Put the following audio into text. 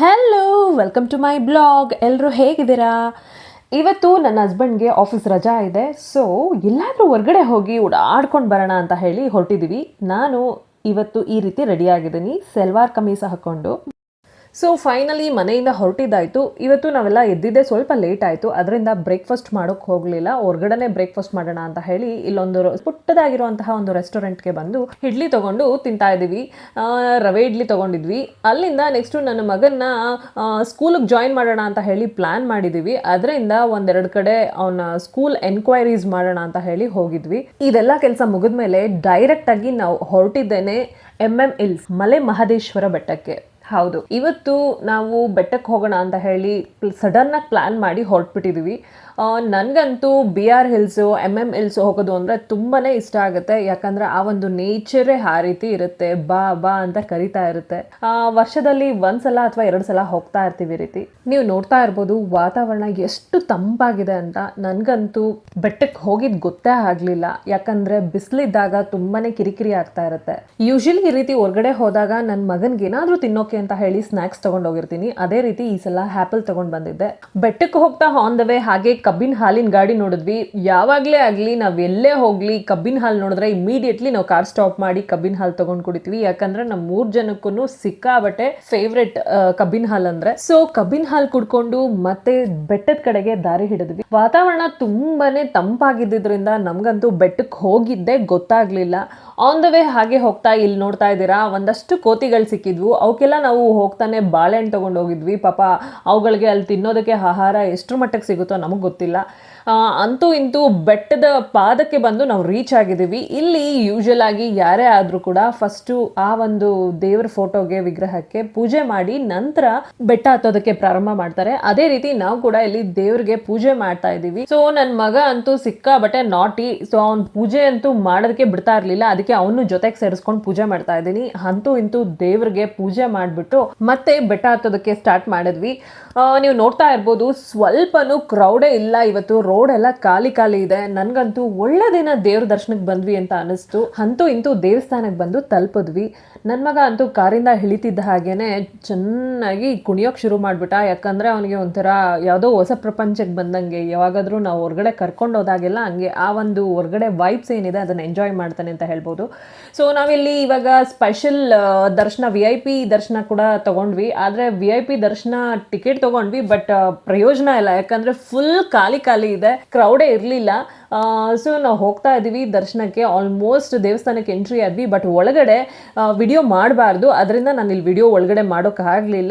Hello welcome to my blog ಎಲ್ಲರೂ ಹೇಗಿದ್ದೀರಾ? ಇವತ್ತು ನನ್ನ ಹಸ್ಬೆಂಡ್ಗೆ ಆಫೀಸ್ ರಜಾ ಇದೆ. ಸೊ ಎಲ್ಲಾದರೂ ಹೊರಗಡೆ ಹೋಗಿ ಓಡಾಡ್ಕೊಂಡು ಬರೋಣ ಅಂತ ಹೇಳಿ ಹೊರಟಿದ್ದೀವಿ ನಾನು ಇವತ್ತು ಈ ರೀತಿ ರೆಡಿಯಾಗಿದ್ದೀನಿ ಸೆಲ್ವಾರ್ ಕಮೀಸ್ ಹಾಕ್ಕೊಂಡು. ಸೊ ಫೈನಲಿ ಮನೆಯಿಂದ ಹೊರಟಿದ್ದಾಯಿತು. ಇವತ್ತು ನಾವೆಲ್ಲ ಎದ್ದಿದ್ದೆ ಸ್ವಲ್ಪ ಲೇಟ್ ಆಯಿತು. ಅದರಿಂದ ಬ್ರೇಕ್ಫಾಸ್ಟ್ ಮಾಡೋಕ್ಕೆ ಹೋಗಲಿಲ್ಲ. ಹೊರಗಡೆ ಬ್ರೇಕ್ಫಾಸ್ಟ್ ಮಾಡೋಣ ಅಂತ ಹೇಳಿ ಇಲ್ಲೊಂದು ಪುಟ್ಟದಾಗಿರುವಂತಹ ಒಂದು ರೆಸ್ಟೋರೆಂಟ್ಗೆ ಬಂದು ಇಡ್ಲಿ ತೊಗೊಂಡು ತಿಂತಾ ಇದ್ದೀವಿ. ರವೆ ಇಡ್ಲಿ ತೊಗೊಂಡಿದ್ವಿ. ಅಲ್ಲಿಂದ ನೆಕ್ಸ್ಟು ನನ್ನ ಮಗನ್ನ ಸ್ಕೂಲಿಗೆ ಜಾಯಿನ್ ಮಾಡೋಣ ಅಂತ ಹೇಳಿ ಪ್ಲ್ಯಾನ್ ಮಾಡಿದ್ದೀವಿ. ಅದರಿಂದ ಒಂದೆರಡು ಕಡೆ ಅವನ ಸ್ಕೂಲ್ ಎನ್ಕ್ವೈರೀಸ್ ಮಾಡೋಣ ಅಂತ ಹೇಳಿ ಹೋಗಿದ್ವಿ. ಇದೆಲ್ಲ ಕೆಲಸ ಮುಗಿದ್ಮೇಲೆ ಡೈರೆಕ್ಟಾಗಿ ನಾವು ಹೊರಟಿದ್ದೇನೆ M M hills Male Mahadeshwara ಬೆಟ್ಟಕ್ಕೆ. ಹೌದು. ಇವತ್ತು ನಾವು ಬೆಟ್ಟಕ್ಕೆ ಹೋಗೋಣ ಅಂತ ಹೇಳಿ ಸಡನ್ ಆಗಿ ಪ್ಲಾನ್ ಮಾಡಿ ಹೊರಟ್ಬಿಟ್ಟಿದೀವಿ. ನನಗಂತೂ B R hills M M hills ಹೋಗೋದು ಅಂದರೆ ತುಂಬಾ ಇಷ್ಟ ಆಗುತ್ತೆ. ಯಾಕಂದ್ರೆ ಆ ಒಂದು ನೇಚರೇ ಆ ರೀತಿ ಇರುತ್ತೆ. ಬಾ ಬಾ ಅಂತ ಕರಿತಾ ಇರುತ್ತೆ. ವರ್ಷದಲ್ಲಿ ಒಂದ್ಸಲ ಅಥವಾ ಎರಡು ಸಲ ಹೋಗ್ತಾ ಇರ್ತೀವಿ ರೀತಿ. ನೀವು ನೋಡ್ತಾ ಇರ್ಬೋದು, ವಾತಾವರಣ ಎಷ್ಟು ತಂಪಾಗಿದೆ ಅಂತ. ನನಗಂತೂ ಬೆಟ್ಟಕ್ಕೆ ಹೋಗಿದ್ ಗೊತ್ತೇ ಆಗಲಿಲ್ಲ. ಯಾಕಂದರೆ ಬಿಸಿಲಿದ್ದಾಗ ತುಂಬಾನೇ ಕಿರಿಕಿರಿ ಆಗ್ತಾ ಇರುತ್ತೆ. ಯೂಶಲಿ ಈ ರೀತಿ ಹೊರಗಡೆ ಹೋದಾಗ ನನ್ನ ಮಗನಿಗೆ ಏನಾದರೂ ತಿನ್ನೋಕೆ ಅಂತ ಹೇಳಿ ಸ್ನಾಕ್ಸ್ ತೊಗೊಂಡೋಗಿರ್ತೀನಿ. ಅದೇ ರೀತಿ ಈ ಸಲ ಹ್ಯಾಪಲ್ ತೊಗೊಂಡು ಬಂದಿದ್ದೆ. ಬೆಟ್ಟಕ್ಕೆ ಹೋಗ್ತಾ ಆನ್ ದ ವೇ ಹಾಗೆ ಕಬ್ಬಿನ ಹಾಲಿನ ಗಾಡಿ ನೋಡಿದ್ವಿ. ಯಾವಾಗಲೇ ಆಗಲಿ ನಾವು ಎಲ್ಲೇ ಹೋಗ್ಲಿ ಕಬ್ಬಿನ ಹಾಲು ನೋಡಿದ್ರೆ ಇಮಿಡಿಯೇಟ್ಲಿ ನಾವು ಕಾರ್ ಸ್ಟಾಪ್ ಮಾಡಿ ಕಬ್ಬಿನ ಹಾಲು ತಗೊಂಡ್ ಕುಡಿತೀವಿ. ಯಾಕಂದ್ರೆ ನಮ್ಮ ಮೂರ್ ಜನಕ್ಕೂ ಸಿಕ್ಕಾಬಟ್ಟೆ ಫೇವ್ರೆಟ್ ಕಬ್ಬಿನ ಹಾಲು ಅಂದ್ರೆ. ಸೊ ಕಬ್ಬಿನ ಹಾಲು ಕುಡ್ಕೊಂಡು ಮತ್ತೆ ಬೆಟ್ಟದ ಕಡೆಗೆ ದಾರಿ ಹಿಡಿದ್ವಿ. ವಾತಾವರಣ ತುಂಬಾನೇ ತಂಪಾಗಿದ್ದರಿಂದ ನಮ್ಗಂತೂ ಬೆಟ್ಟಕ್ಕೆ ಹೋಗಿದ್ದೆ ಗೊತ್ತಾಗ್ಲಿಲ್ಲ. ಆನ್ ದ ವೇ ಹಾಗೆ ಹೋಗ್ತಾ ಇಲ್ಲಿ ನೋಡ್ತಾ ಇದ್ದೀರಾ? ಒಂದಷ್ಟು ಕೋತಿಗಳು ಸಿಕ್ಕಿದ್ವು. ಅವಕ್ಕೆಲ್ಲ ನಾವು ಹೋಗ್ತಾನೆ ಬಾಳೆಹಣ್ಣು ತೊಗೊಂಡು ಹೋಗಿದ್ವಿ. ಪಾಪ ಅವುಗಳಿಗೆ ಅಲ್ಲಿ ತಿನ್ನೋದಕ್ಕೆ ಆಹಾರ ಎಷ್ಟರ ಮಟ್ಟಕ್ಕೆ ಸಿಗುತ್ತೋ ನಮಗೆ ಗೊತ್ತಿಲ್ಲ. ಅಂತೂ ಇಂತೂ ಬೆಟ್ಟದ ಪಾದಕ್ಕೆ ಬಂದು ನಾವು ರೀಚ್ ಆಗಿದ್ದೀವಿ. ಇಲ್ಲಿ ಯೂಶುವಲ್ ಆಗಿ ಯಾರೇ ಆದರೂ ಕೂಡ ಫಸ್ಟು ಆ ಒಂದು ದೇವರ ಫೋಟೋಗೆ ವಿಗ್ರಹಕ್ಕೆ ಪೂಜೆ ಮಾಡಿ ನಂತರ ಬೆಟ್ಟ ಹತ್ತೋದಕ್ಕೆ ಪ್ರಾರಂಭ ಮಾಡ್ತಾರೆ. ಅದೇ ರೀತಿ ನಾವು ಕೂಡ ಇಲ್ಲಿ ದೇವ್ರಿಗೆ ಪೂಜೆ ಮಾಡ್ತಾ ಇದ್ದೀವಿ. ಸೊ ನನ್ನ ಮಗ ಅಂತೂ ಸಿಕ್ಕಾಬಟ್ಟೆ ನಾಟಿ ಸೊ ಅವ್ನು ಪೂಜೆ ಅಂತೂ ಮಾಡೋದಕ್ಕೆ ಬಿಡ್ತಾ ಇರಲಿಲ್ಲ. ಅದಕ್ಕೆ ಅವನು ಜೊತೆಗೆ ಸೇರಿಸ್ಕೊಂಡು ಪೂಜೆ ಮಾಡ್ತಾ ಇದ್ದೀನಿ. ಅಂತೂ ಇಂತೂ ದೇವ್ರಿಗೆ ಪೂಜೆ ಮಾಡಿಬಿಟ್ಟು ಮತ್ತೆ ಬೆಟ್ಟ ಹತ್ತೋದಕ್ಕೆ ಸ್ಟಾರ್ಟ್ ಮಾಡಿದ್ವಿ. ನೀವು ನೋಡ್ತಾ ಇರ್ಬೋದು, ಸ್ವಲ್ಪನೂ ಕ್ರೌಡೇ ಇಲ್ಲ ಇವತ್ತು. ರೋಡ್ ಎಲ್ಲ ಖಾಲಿ ಖಾಲಿ ಇದೆ. ನನ್ಗಂತೂ ಒಳ್ಳೆ ದಿನ ದೇವ್ರ ದರ್ಶನಕ್ಕೆ ಬಂದ್ವಿ ಅಂತ ಅನಿಸ್ತು. ಅಂತೂ ಇಂತೂ ದೇವಸ್ಥಾನಕ್ಕೆ ಬಂದು ತಲುಪಿದ್ವಿ. ನನ್ನ ಮಗ ಅಂತೂ ಕಾರಿಂದ ಇಳಿತಿದ್ದ ಹಾಗೇನೆ ಚೆನ್ನಾಗಿ ಕುಣಿಯೋಕೆ ಶುರು ಮಾಡಿಬಿಟ್ಟ. ಯಾಕಂದ್ರೆ ಅವನಿಗೆ ಒಂಥರ ಯಾವುದೋ ಹೊಸ ಪ್ರಪಂಚಕ್ಕೆ ಬಂದಂಗೆ. ಯಾವಾಗಾದರೂ ನಾವು ಹೊರಗಡೆ ಕರ್ಕೊಂಡು ಹೋದಾಗೆಲ್ಲ ಹಂಗೆ ಆ ಒಂದು ಹೊರಗಡೆ ವೈಬ್ಸ್ ಏನಿದೆ, ಅದನ್ನ ಎಂಜಾಯ್ ಮಾಡ್ತಾನೆ ಅಂತ ಹೇಳ್ಬೋದು ಸೊ ನಾವಿಲ್ಲಿ ಇವಾಗ ಸ್ಪೆಷಲ್ ದರ್ಶನ ವಿ ಐ ಪಿ ದರ್ಶನ ಕೂಡ ತಗೊಂಡ್ವಿ. ಆದರೆ ವಿ ಐ ಪಿ ದರ್ಶನ ಟಿಕೆಟ್ ತಗೊಂಡ್ವಿ ಬಟ್ ಪ್ರಯೋಜನ ಇಲ್ಲ. ಯಾಕಂದ್ರೆ ಫುಲ್ ಖಾಲಿ ಖಾಲಿ ಇದೆ. ಕ್ರೌಡೇ ಇರಲಿಲ್ಲ. ಸೊ ನಾವು ಹೋಗ್ತಾ ಇದ್ದೀವಿ ದರ್ಶನಕ್ಕೆ. ಆಲ್ಮೋಸ್ಟ್ ದೇವಸ್ಥಾನಕ್ಕೆ ಎಂಟ್ರಿ ಆದ್ವಿ ಬಟ್ ಒಳಗಡೆ ವಿಡಿಯೋ ಮಾಡಬಾರ್ದು. ಅದರಿಂದ ನಾನು ಇಲ್ಲಿ ವಿಡಿಯೋ ಒಳಗಡೆ ಮಾಡೋಕ್ಕಾಗಲಿಲ್ಲ